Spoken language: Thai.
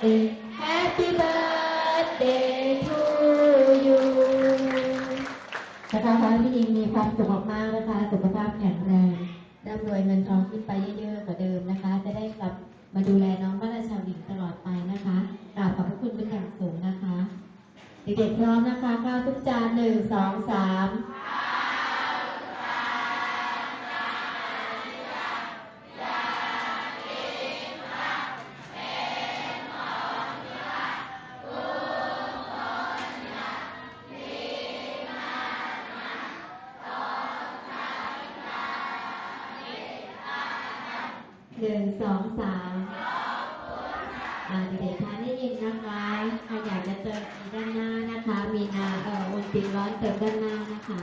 birthday Happy birthday to you นะคะขอให้พี่อิงมีความสุขมากๆนะคะ สุขภาพแข็งแรงร่ำรวยเงินทองขึ้นไปเยอะๆกว่าเดิมนะคะ จะได้กลับมาดูแลน้องบ้านราชาวิงตลอดไปนะคะกราบขอบพระคุณเป็นอย่างสูงนะคะ เด็กๆพร้อมนะคะข้าวทุกจานหนึ่งสองสาม หนึ่งสองสามอ่าเด็กๆทานได้ยินนะคะใครอยากจะเติมด้านหน้านะคะ มีนาเอ่อโอลิมปิดร้อนเติมด้านหน้านะคะ